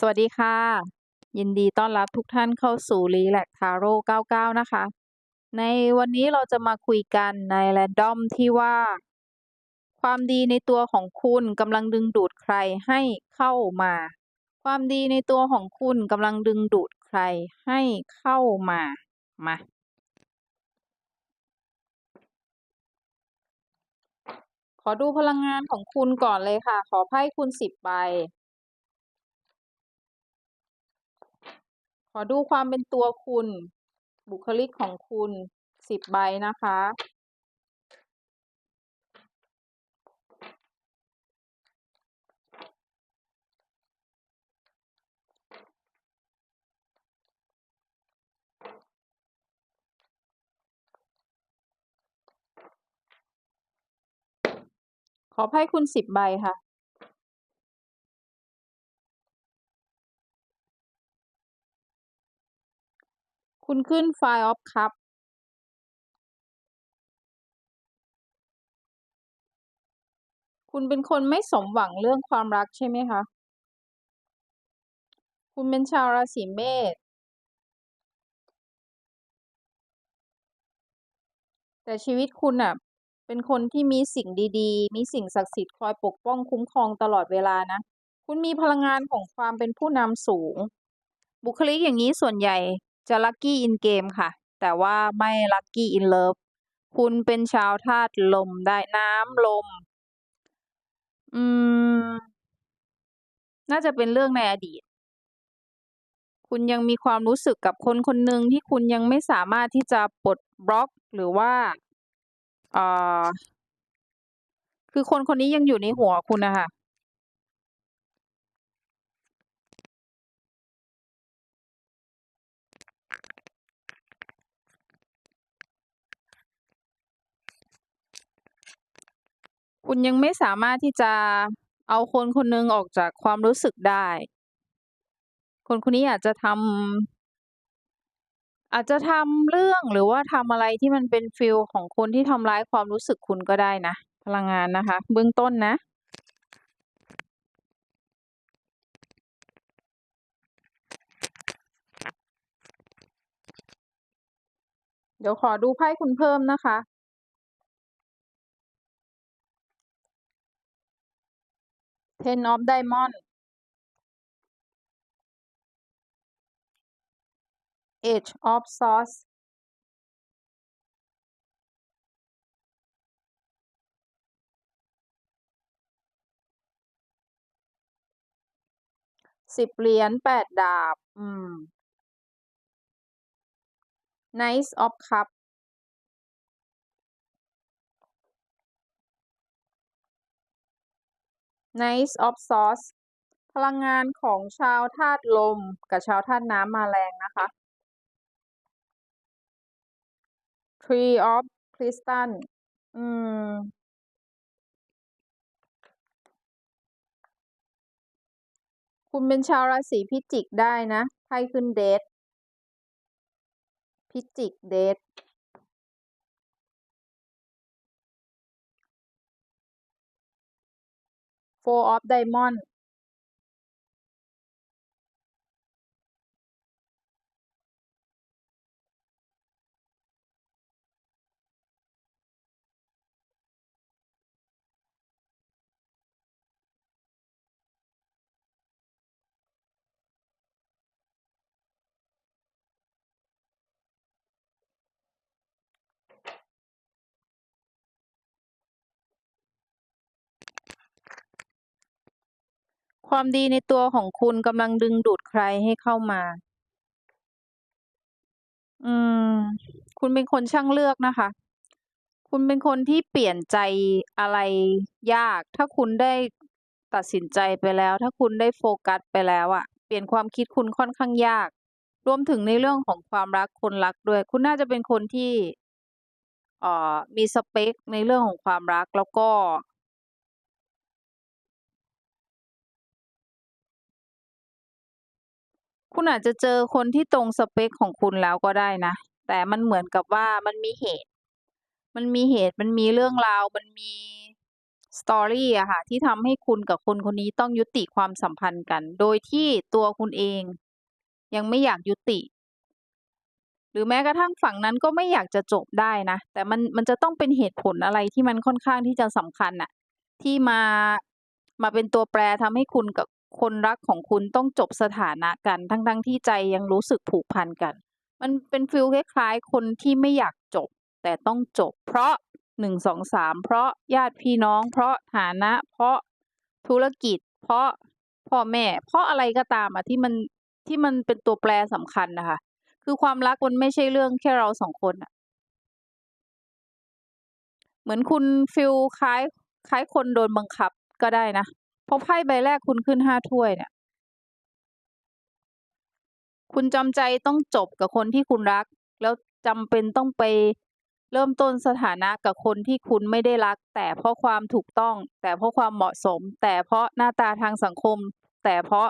สวัสดีค่ะ ยินดีต้อนรับทุกท่านเข้าสู่ Relax Tarot 99 นะคะ ในวันนี้เราจะมาคุยกันใน Random ที่ว่า ความดีในตัวของคุณกำลังดึงดูดใครให้เข้ามา ความดีในตัวของคุณกำลังดึงดูดใครให้เข้ามามาขอดูพลังงานของคุณก่อนเลยค่ะ ขอไพ่คุณสิบใบ ขอดูความเป็นตัวคุณ บุคลิกของคุณสิบใบนะคะ ขอไพ่คุณสิบใบค่ะ คุณขึ้น Five of Cup คุณเป็นคนไม่สมหวังเรื่องความรักใช่ไหมคะ คุณเป็นชาวราศีเมษ แต่ชีวิตคุณอะ เป็นคนที่มีสิ่งดีๆ มีสิ่งศักดิ์สิทธิ์คอยปกป้องคุ้มครองตลอดเวลานะ คุณมีพลังงานของความเป็นผู้นำสูง บุคลิกอย่างนี้ส่วนใหญ่ จะลัคกี้อินเกมค่ะ แต่ว่าไม่ลัคกี้อินเลิฟคุณเป็นชาวธาตุลมได้น้ำลม อืม น่าจะเป็นเรื่องในอดีต คุณยังมีความรู้สึกกับคนคนหนึ่งที่คุณยังไม่สามารถที่จะปลดบล็อกหรือว่าเอ่อคือคนคนนี้ยังอยู่ในหัวคุณนะคะ คุณยังไม่สามารถที่จะเอาคนคนหนึ่งออกจากความรู้สึกได้ คนคนนี้อาจจะทำอาจจะทำเรื่องหรือว่าทำอะไรที่มันเป็นฟิลของคนที่ทำร้ายความรู้สึกคุณก็ได้นะ พลังงานนะคะ เบื้องต้นนะเดี๋ยวขอดูไพ่คุณเพิ่มนะคะ เทนออฟไดมอนด์เอชออฟซอสสิบเหรียญแปดดาบ อืม Knights of Knight of Swords พลังงานของชาวธาตุลมกับชาวธาตุน้ำมาแรงนะคะ Tree of Crystal อืมคุณเป็นชาวราศีพิจิกได้นะไพ่ขึ้นเดทพิจิกเดท Four of Diamond ความดีในตัวของคุณกำลังดึงดูดใครให้เข้ามา อืม คุณเป็นคนช่างเลือกนะคะ คุณเป็นคนที่เปลี่ยนใจอะไรยาก ถ้าคุณได้ตัดสินใจไปแล้ว ถ้าคุณได้โฟกัสไปแล้วอะเปลี่ยนความคิดคุณค่อนข้างยาก รวมถึงในเรื่องของความรักคนรักด้วย คุณน่าจะเป็นคนที่เอ่อมีสเปคในเรื่องของความรักแล้วก็ คุณอาจจะเจอคนที่ตรงสเปคของคุณแล้วก็ได้นะ แต่มันเหมือนกับว่ามันมีเหตุ มันมีเหตุมันมีเรื่องราว มันมีสตอรี่อะค่ะที่ทำให้คุณกับคนคนนี้ต้องยุติความสัมพันธ์กัน โดยที่ตัวคุณเอง ยังไม่อยากยุติ หรือแม้กระทั่งฝั่งนั้นก็ไม่อยากจะจบได้นะ แต่มันมันจะต้องเป็นเหตุผลอะไรที่มันค่อนข้างที่จะสำคัญน่ะที่มามาเป็นตัวแปรทำให้คุณกับ คนรักของคุณต้องจบสถานะกันทั้งๆที่ใจยังรู้สึกผูกพันกัน มันเป็นฟีลคล้ายๆ คนที่ไม่อยากจบ แต่ต้องจบ เพราะหนึ่งสองสามเพราะญาติพี่น้อง เพราะฐานะ เพราะธุรกิจ เพราะพ่อแม่ เพราะอะไรก็ตามอะที่มันที่มันเป็นตัวแปรสำคัญนะคะ คือความรักมันไม่ใช่เรื่องแค่เราสองคนน่ะเหมือนคุณฟีลคล้ายคล้ายคนโดนบังคับก็ได้นะ พราะไพ่ใบแรกคุณขึ้นห้าถ้วยเนี่ย คุณจำใจต้องจบกับคนที่คุณรัก แล้วจำเป็นต้องไปเริ่มต้นสถานะกับคนที่คุณไม่ได้รัก แต่เพราะความถูกต้อง แต่เพราะความเหมาะสม แต่เพราะหน้าตาทางสังคม แต่เพราะ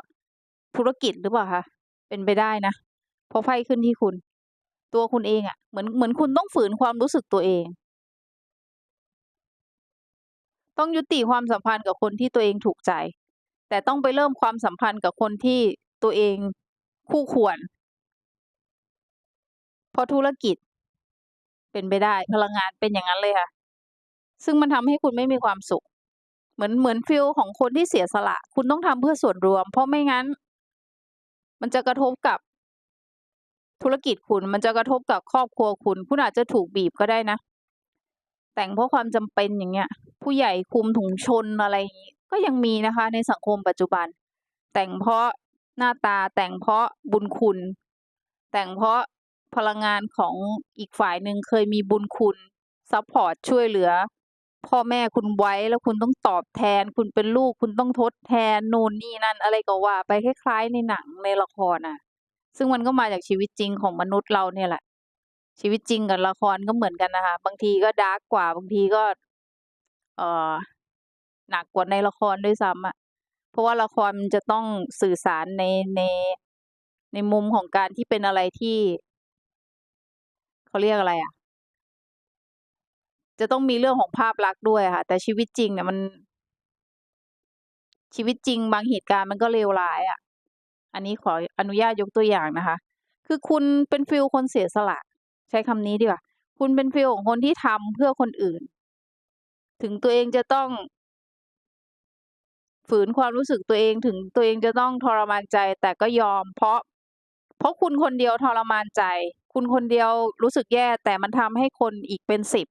ธุรกิจหรือเปล่าคะเป็นไปได้นะเพราะไพ่ขึ้นที่คุณ ตัวคุณเองอะเหมือนเหมือนคุณต้องฝืนความรู้สึกตัวเอง ต้องยุติความสัมพันธ์กับคนที่ตัวเองถูกใจ แต่ต้องไปเริ่มความสัมพันธ์กับคนที่ตัวเองคู่ควร เพราะธุรกิจ เป็นไปได้พลังงานเป็นอย่างนั้นเลยค่ะ ซึ่งมันทำให้คุณไม่มีความสุข เหมือนเหมือนฟีลของคนที่เสียสละ คุณต้องทำเพื่อส่วนรวม เพราะไม่งั้น มันจะกระทบกับธุรกิจคุณมันจะกระทบกับครอบครัวคุณ คุณอาจจะถูกบีบก็ได้นะ แต่งเพราะความจำเป็นอย่างเงี้ย ผู้ใหญ่คุมถุงชนอะไรอย่างงี้ก็ยังมีนะคะ ในสังคมปัจจุบัน แต่งเพราะหน้าตาแต่งเพราะบุญคุณ แต่งเพราะพลังงานของอีกฝ่ายหนึ่งเคยมีบุญคุณซัปพอร์ตช่วยเหลือ พ่อแม่คุณไว้แล้วคุณต้องตอบแทน คุณเป็นลูกคุณต้องทดแทนโน่นนี่นั่นอะไรก็ว่า ไปคล้ายๆ ในหนังในละครน่ะ ซึ่งมันก็มาจากชีวิตจริงของมนุษย์เราเนี่ยแหละชีวิตจริงกับละครก็เหมือนกันนะคะ บางทีก็ดาร์กกว่า บางทีก็ เอ่อหนักกว่าในละครด้วยซ้ำอะเพราะว่าละครมันจะต้องสื่อสารในในในมุมของการที่เป็นอะไรที่ เขาเรียกอะไรอะจะต้องมีเรื่องของภาพลักษณ์ด้วยค่ะ แต่ชีวิตจริงเนี่ยมัน ชีวิตจริงบางเหตุการณ์มันก็เลวร้ายอะอันนี้ขออนุญาตยกตัวอย่างนะคะ คือคุณเป็นฟีลคนเสียสละ ใช้คำนี้ดีกว่า คุณเป็นฟีลของคนที่ทำเพื่อคนอื่น ถึงตัวเองจะต้อง ฝืนความรู้สึกตัวเองถึงตัวเองจะต้องทรมานใจ แต่ก็ยอม เพราะ เพราะคุณคนเดียวทรมานใจ คุณคนเดียวรู้สึกแย่ แต่มันทำให้คนอีกเป็นสิบ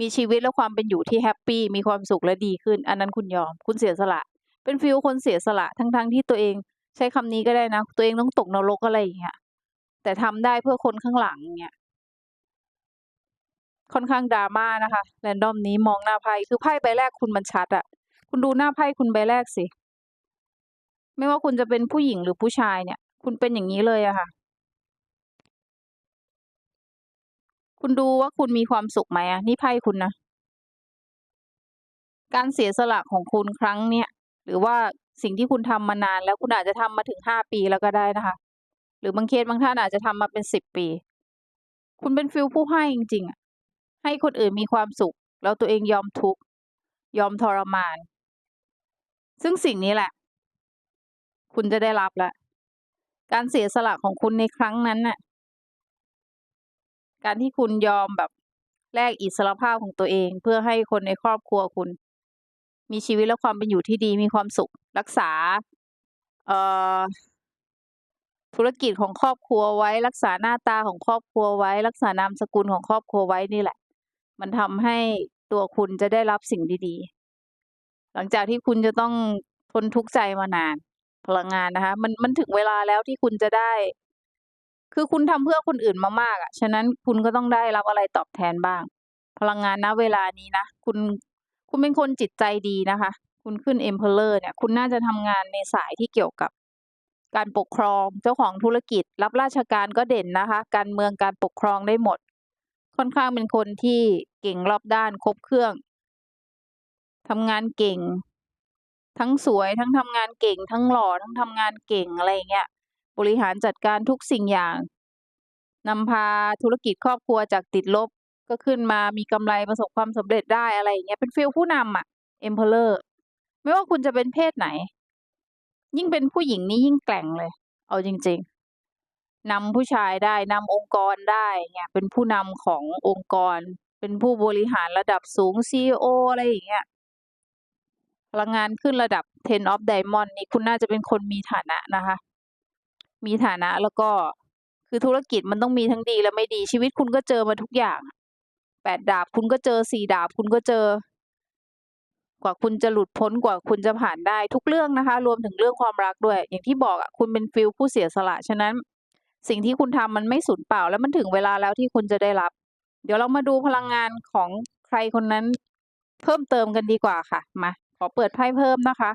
มีชีวิตและความเป็นอยู่ที่แฮปปี้มีความสุขและดีขึ้น อันนั้นคุณยอม คุณเสียสละ เป็นฟีลคนเสียสละทั้งๆที่ตัวเอง ใช้คำนี้ก็ได้นะ ตัวเองต้องตกนรกอะไรอย่างเงี้ยแต่ทำได้เพื่อคนข้างหลังเงี้ย ค่อนข้าง drama นะคะ random นี้มองหน้าไพ่คือไพ่ใบแรกคุณมันชัดอะคุณดูหน้าไพ่คุณใบแรกสิ ไม่ว่าคุณจะเป็นผู้หญิงหรือผู้ชายเนี่ย คุณเป็นอย่างงี้เลยอะค่ะ คุณดูว่าคุณมีความสุขไหมอะนี่ไพ่คุณนะการเสียสละของคุณครั้งเนี้ยหรือว่าสิ่งที่คุณทำมานานแล้วคุณอาจจะทำมาถึง5ปีแล้วก็ได้นะคะ หรือบางเคสบางท่านอาจจะทำมาเป็น10ปี คุณเป็นฟีลผู้ให้จริงๆอะ ให้คนอื่นมีความสุข แล้วตัวเองยอมทุกข์ยอมทรมาน ซึ่งสิ่งนี้แหละ คุณจะได้รับล้วการเสียสละของคุณในครั้งนั้นน่ะ การที่คุณยอมแบบแลกอิสรภาพของตัวเอง เพื่อให้คนในครอบครัวคุณ มีชีวิตและความเป็นอยู่ที่ดีมีความสุข รักษา เอ่อธุรกิจของครอบครัวไว้ รักษาหน้าตาของครอบครัวไว้ รักษานามสกุลของครอบครัวไว้นี่แหละ มันทำให้ตัวคุณจะได้รับสิ่งดีๆ หลังจากที่คุณจะต้องทนทุกข์ใจมานาน พลังงานนะคะ มันมันถึงเวลาแล้วที่คุณจะได้ คือคุณทำเพื่อคนอื่นมามากอะฉะนั้นคุณก็ต้องได้รับอะไรตอบแทนบ้าง พลังงานณเวลานี้นะ คุณคุณเป็นคนจิตใจดีนะคะ คุณขึ้น Emperor เนี่ย คุณน่าจะทำงานในสายที่เกี่ยวกับการปกครองเจ้าของธุรกิจ รับราชการก็เด่นนะคะ การเมืองการปกครองได้หมด ค่อนข้างเป็นคนที่ เก่งรอบด้านครบเครื่องทำงานเก่ง ทั้งสวยทั้งทำงานเก่ง ทั้งหล่อทั้งทำงานเก่งอะไรเงี้ยบริหารจัดการทุกสิ่งอย่างนำพาธุรกิจครอบครัวจากติดลบก็ขึ้นมามีกำไรประสบความสำเร็จได้อะไรอย่างเงี้ยเป็นฟีลผู้นำอะ emperor ไม่ว่าคุณจะเป็นเพศไหน ยิ่งเป็นผู้หญิงนี่ยิ่งแกร่งเลย เอาจริง ๆนำผู้ชายได้นำองค์กรได้เนี่ยเป็นผู้นำขององค์กร เป็นผู้บริหารระดับสูง CEO อะไรอย่างเงี้ยพลังงานขึ้นระดับ Ten of Diamond นี่คุณน่าจะเป็นคนมีฐานะนะคะ มีฐานะแล้วก็คือธุรกิจมันต้องมีทั้งดีและไม่ดีชีวิตคุณก็เจอมาทุกอย่างแปดดาบคุณก็เจอสี่ดาบคุณก็เจอ กว่าคุณจะหลุดพ้นกว่าคุณจะผ่านได้ทุกเรื่องนะคะ รวมถึงเรื่องความรักด้วย อย่างที่บอกอะคุณเป็นฟิลผู้เสียสละ ฉะนั้น สิ่งที่คุณทำมันไม่สูญเปล่า แล้วมันถึงเวลาแล้วที่คุณจะได้รับ เดี๋ยวเรามาดูพลังงานของใครคนนั้นเพิ่มเติมกันดีกว่าค่ะ มา ขอเปิดไพ่เพิ่มนะคะ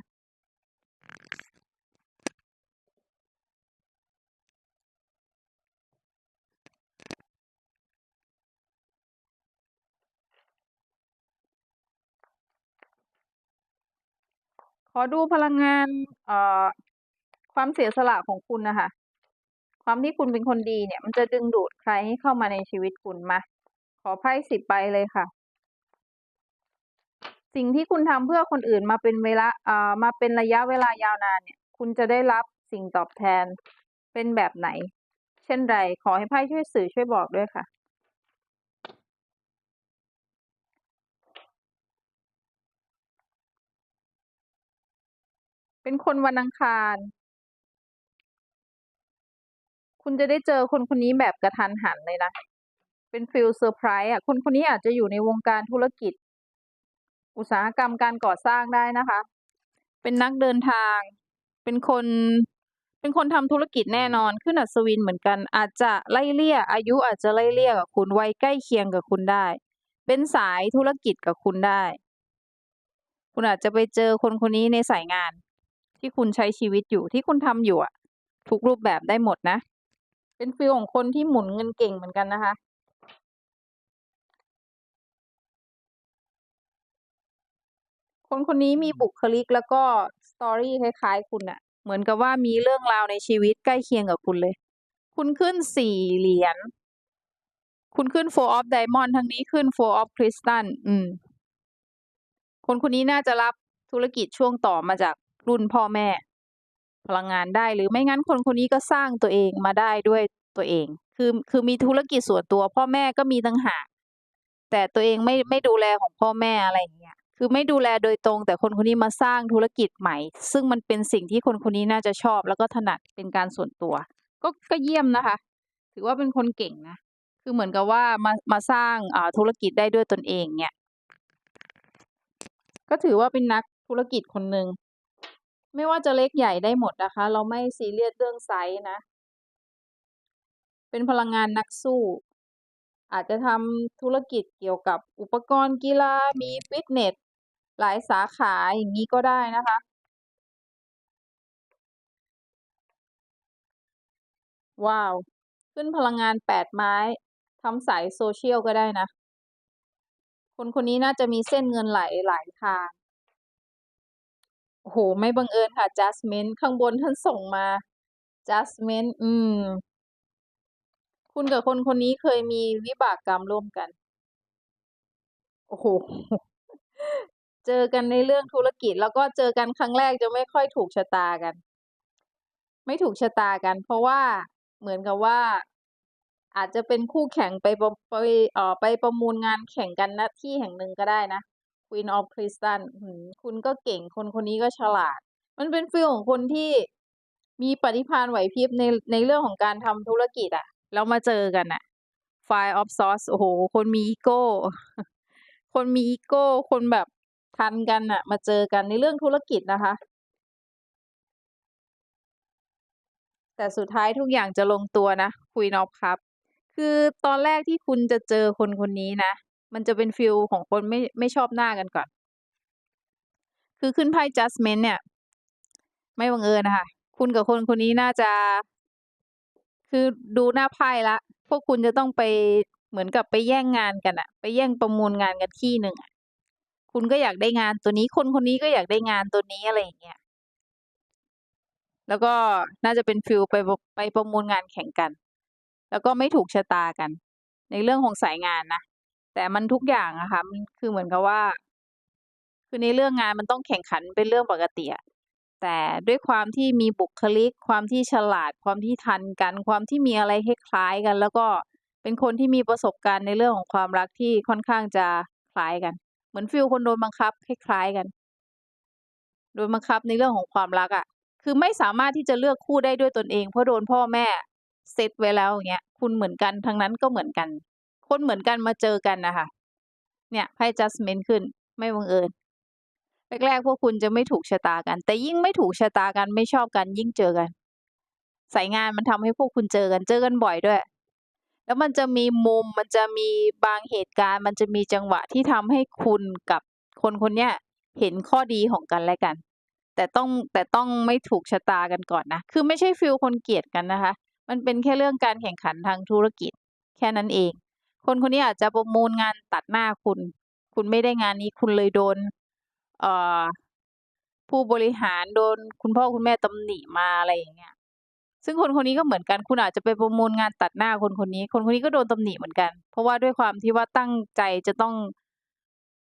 ขอดูพลังงานเอ่อความเสียสละของคุณนะคะ ความที่คุณเป็นคนดีเนี่ย มันจะดึงดูดใครให้เข้ามาในชีวิตคุณมา อไพ่สิบใบเลยค่ะ สิ่งที่คุณทำเพื่อคนอื่นมาเป็นเวลาเอ่อมาเป็นระยะเวลายาวนานเนี่ย คุณจะได้รับสิ่งตอบแทนเป็นแบบไหน เช่นไรขอให้ไพ่ช่วยสื่อช่วยบอกด้วยค่ะเป็นคนวันอังคาร คุณจะได้เจอคนคนนี้แบบกระทันหันเลยนะ เป็นฟิลเซอร์ไพรส์อะคนคนนี้อาจจะอยู่ในวงการธุรกิจ อุตสาหกรรมการก่อสร้างได้นะคะ เป็นนักเดินทาง เป็นคนเป็นคนทำธุรกิจแน่นอนขึ้นอัศวินเหมือนกัน อาจจะไล่เลี่ยอายุอาจจะไล่เลี่ยกับคุณวัยใกล้เคียงกับคุณได้ เป็นสายธุรกิจกับคุณได้ คุณอาจจะไปเจอคนคนนี้ในสายงาน ที่คุณใช้ชีวิตอยู่ที่คุณทำอยู่อะทุกรูปแบบได้หมดนะ เป็นฟิลของคนที่หมุนเงินเก่งเหมือนกันนะคะ คนคนนี้มีบุคลิกแล้วก็สตอรี่คล้ายๆ คุณอะเหมือนกับว่ามีเรื่องราวในชีวิตใกล้เคียงกับคุณเลย คุณขึ้นสี่เหรียญ คุณขึ้น four of diamond ทั้งนี้ขึ้น four of crystal อืม คนคนนี้น่าจะรับธุรกิจช่วงต่อมาจากรุ่นพ่อแม่ พลังงานได้หรือไม่งั้นคนคนนี้ก็สร้างตัวเองมาได้ด้วยตัวเอง คือคือมีธุรกิจส่วนตัว พ่อแม่ก็มีตั้งหากแต่ตัวเองไม่ไม่ดูแลของพ่อแม่อะไรอย่างเงี้ย คือไม่ดูแลโดยตรง แต่คนคนนี้มาสร้างธุรกิจใหม่ ซึ่งมันเป็นสิ่งที่คนคนนี้น่าจะชอบ แล้วก็ถนัดเป็นการส่วนตัว ก็ก็เยี่ยมนะคะ ถือว่าเป็นคนเก่งนะ คือเหมือนกับว่ามามาสร้างอ่าธุรกิจได้ด้วยตนเองเนี่ย ก็ถือว่าเป็นนักธุรกิจคนหนึ่งไม่ว่าจะเล็กใหญ่ได้หมดนะคะ เราไม่ซีเรียสเรื่องไซส์นะ เป็นพลังงานนักสู้ อาจจะทำธุรกิจเกี่ยวกับอุปกรณ์กีฬามีฟิตเนส หลายสาขาอย่างนี้ก็ได้นะคะ ว้าว ขึ้นพลังงานแปดไม้ทำสายโซเชียลก็ได้นะ คนคนนี้น่าจะมีเส้นเงินไหลหลายทางโอ้โห ไม่บังเอิญค่ะ Jasmine ข้างบนท่านส่งมา Jasmine อืม คุณกับคนคนนี้เคยมีวิบากกรรมร่วมกัน โอ้โห เจอกันในเรื่องธุรกิจ แล้วก็เจอกันครั้งแรกจะไม่ค่อยถูกชะตากัน ไม่ถูกชะตากัน เพราะว่าเหมือนกับว่า อาจจะเป็นคู่แข่งไปปไปเอ่อไปประมูลงานแข่งกันณที่แห่งหนึ่งก็ได้นะ Queen of Crystal คุณก็เก่งคนคนนี้ก็ฉลาด มันเป็นฟีลของคนที่มีปฏิภาณไหวพริบในในเรื่องของการทำธุรกิจอะแล้วมาเจอกันน่ะ Five of Swords โอ้โฮคนมีอีโก้ คนมีอีโก้ คนแบบ ทันกันน่ะมาเจอกันในเรื่องธุรกิจนะคะ แต่สุดท้ายทุกอย่างจะลงตัวนะ Queen of Cups คือตอนแรกที่คุณจะเจอคนคนนี้นะ มันจะเป็นฟีลของคนไม่ไม่ชอบหน้ากันก่อน คือขึ้นไพ่ Judgment เนี่ย ไม่บังเอิญอะคะ คุณกับคนคนนี้น่าจะ คือดูหน้าไพ่ล้วพวกคุณจะต้องไปเหมือนกับไปแย่งงานกันอะไปแย่งประมูลงานกันที่หนึ่งอะ คุณก็อยากได้งานตัวนี้คนคนนี้ก็อยากได้งานตัวนี้อะไรอย่างเงี้ยแล้วก็น่าจะเป็นฟีลไปไปประมูลงานแข่งกัน แล้วก็ไม่ถูกชะตากัน ในเรื่องของสายงานนะแต่มันทุกอย่างอะค่ะมันคือเหมือนกับว่า คือในเรื่องงานมันต้องแข่งขันเป็นเรื่องปกติอะแต่ด้วยความที่มีบุคลิก ความที่ฉลาด ความที่ทันกัน ความที่มีอะไรคล้ายกัน แล้วก็เป็นคนที่มีประสบการณ์ในเรื่องของความรักที่ค่อนข้างจะคล้ายกัน เหมือนฟีลคนโดนบังคับคล้ายๆกัน โดนบังคับในเรื่องของความรักอะคือไม่สามารถที่จะเลือกคู่ได้ด้วยตนเอง เพราะโดนพ่อแม่เซตไว้แล้วอย่างเงี้ย คุณเหมือนกันทั้งนั้นก็เหมือนกัน คนเหมือนกันมาเจอกันนะคะเนี่ยไพ่ judgment ขึ้นไม่บังเอิญแรกๆพวกคุณจะไม่ถูกชะตากัน แต่ยิ่งไม่ถูกชะตากันไม่ชอบกันยิ่งเจอกัน สายงานมันทำให้พวกคุณเจอกันเจอกันบ่อยด้วย แล้วมันจะมีมุมมันจะมีบางเหตุการณ์ มันจะมีจังหวะที่ทำให้คุณกับคนคนเนี้ยเห็นข้อดีของกันและกัน แต่ต้องแต่ต้องไม่ถูกชะตากันก่อนนะ คือไม่ใช่ฟีลคนเกลียดกันนะคะ มันเป็นแค่เรื่องการแข่งขันทางธุรกิจ แค่นั้นเอง คนคนนี้อาจจะประมูลงานตัดหน้าคุณ คุณไม่ได้งานนี้คุณเลยโดนเอ่อผู้บริหารโดนคุณพ่อคุณแม่ตำหนิมาอะไรอย่างเงี้ย ซึ่งคนคนนี้ก็เหมือนกันคุณอาจจะไปประมูลงานตัดหน้าคนคนนี้ คนคนนี้ก็โดนตำหนิเหมือนกัน เพราะว่าด้วยความที่ว่าตั้งใจจะต้อง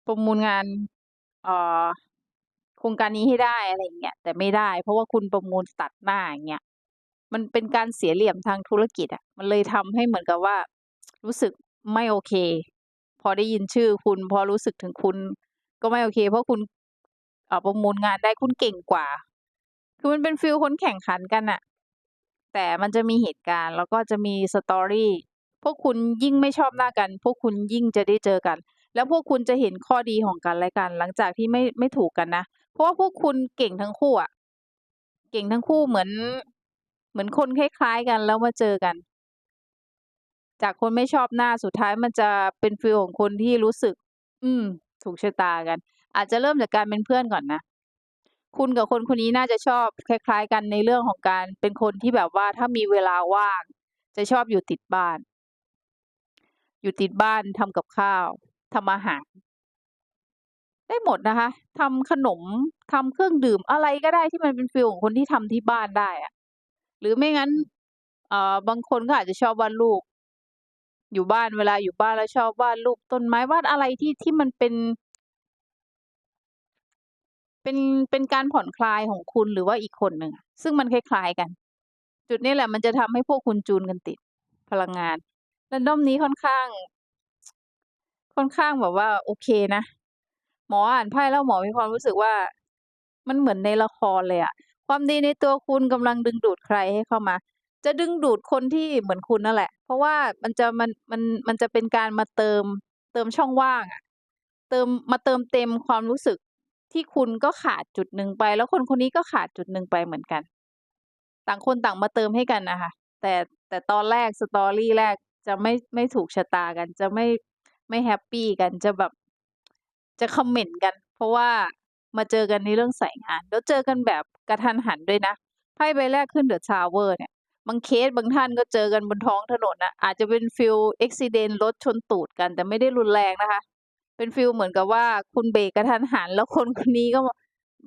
ประมูลงานเอ่อโครงการนี้ให้ได้อะไรอย่างเงี้ยแต่ไม่ได้ เพราะว่าคุณประมูลตัดหน้าอย่างเงี้ยมันเป็นการเสียเหลี่ยมทางธุรกิจอะมันเลยทำให้เหมือนกับว่า รู้สึกไม่โอเค พอได้ยินชื่อคุณ พอรู้สึกถึงคุณ ก็ไม่โอเค เพราะคุณเอ่อประมูลงานได้คุณเก่งกว่า คือมันเป็นฟีลคนแข่งขันกันน่ะ แต่มันจะมีเหตุการณ์ แล้วก็จะมี story พวกคุณยิ่งไม่ชอบหน้ากัน พวกคุณยิ่งจะได้เจอกัน แล้วพวกคุณจะเห็นข้อดีของกันและกัน หลังจากที่ไม่ไม่ถูกกันนะ เพราะว่าพวกคุณเก่งทั้งคู่อะเก่งทั้งคู่เหมือน เหมือนคนคล้ายๆกันแล้วมาเจอกัน จากคนไม่ชอบหน้าสุดท้ายมันจะเป็นฟีลของคนที่รู้สึก อืม ถูกชะตากัน อาจจะเริ่มจากการเป็นเพื่อนก่อนนะ คุณกับคนคนนี้น่าจะชอบคล้าย ๆ กันในเรื่องของการเป็นคนที่แบบว่าถ้ามีเวลาว่าง จะชอบอยู่ติดบ้าน อยู่ติดบ้านทำกับข้าวทำอาหาร ได้หมดนะคะทำขนมทำเครื่องดื่มอะไรก็ได้ที่มันเป็นฟีลของคนที่ทำที่บ้านได้อะหรือไม่งั้นเอ่อบางคนก็อาจจะชอบวาดรูปอยู่บ้านเวลาอยู่บ้านแล้วชอบวาดรูปต้นไม้วาดอะไรที่ที่มันเป็น เป็นเป็นการผ่อนคลายของคุณหรือว่าอีกคนหนึ่งซึ่งมันคล้ายๆกัน จุดนี้แหละมันจะทำให้พวกคุณจูนกันติดพลังงาน random นี้ค่อนข้าง ค่อนข้างแบบว่าโอเคนะ หมออ่านไพ่แล้วหมอมีความรู้สึกว่า มันเหมือนในละครเลยอะความดีในตัวคุณกำลังดึงดูดใครให้เข้ามา จะดึงดูดคนที่เหมือนคุณนั่นแหละ เพราะว่ามันจะมันมันมันจะเป็นการมาเติม เติมช่องว่างอะเติมมาเติมเต็มความรู้สึก ที่คุณก็ขาดจุดหนึ่งไป แล้วคนคนนี้ก็ขาดจุดหนึ่งไปเหมือนกัน ต่างคนต่างมาเติมให้กันนะคะ แต่แต่ตอนแรก story แรกจะไม่ไม่ถูกชะตากัน จะไม่ไม่แฮปปี้กันจะแบบจะคอมเมนต์กัน เพราะว่ามาเจอกันในเรื่องสายงาน แล้วเจอกันแบบกระทันหันด้วยนะไพ่ใบแรกขึ้น The Tower เนี่ยบางเคสบางท่านก็เจอกันบนท้องถนนนะอาจจะเป็นฟีล accident รถชนตูดกัน แต่ไม่ได้รุนแรงนะคะ เป็นฟีลเหมือนกับว่าคุณเบรกกระทันหัน แล้วคนคนนี้ก็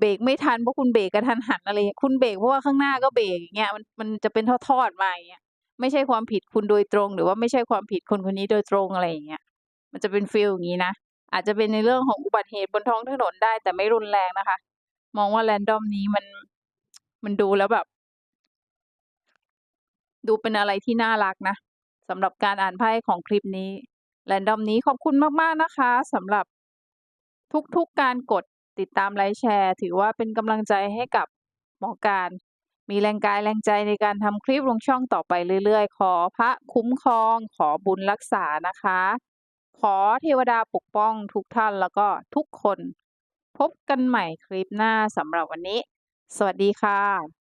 เบรกไม่ทันเพราะคุณเบรกกระทันหันอะไรคุณเบรกเพราะว่าข้างหน้าก็เบรกอย่างเงี้ยมันมันจะเป็นทอดๆมาอย่างเงี้ยไม่ใช่ความผิดคุณโดยตรง หรือว่าไม่ใช่ความผิดคนคนนี้โดยตรงอะไรอย่างเงี้ยมันจะเป็นฟีลอย่างงี้นะอาจจะเป็นในเรื่องของอุบัติเหตุบนท้องถนนได้แต่ไม่รุนแรงนะคะ มองว่า random นี้มันมันดูแล้วแบบ ดูเป็นอะไรที่น่ารักนะสำหรับการอ่านไพ่ของคลิปนี้ random นี้ขอบคุณมากๆนะคะสำหรับทุกๆการกดติดตามไลก์แชร์ ถือว่าเป็นกำลังใจให้กับหมอการ มีแรงกายแรงใจในการทำคลิปลงช่องต่อไปเรื่อยๆ ขอพระคุ้มครอง ขอบุญรักษานะคะ ขอเทวดาปกป้องทุกท่านแล้วก็ทุกคน พบกันใหม่คลิปหน้าสำหรับวันนี้ สวัสดีค่ะ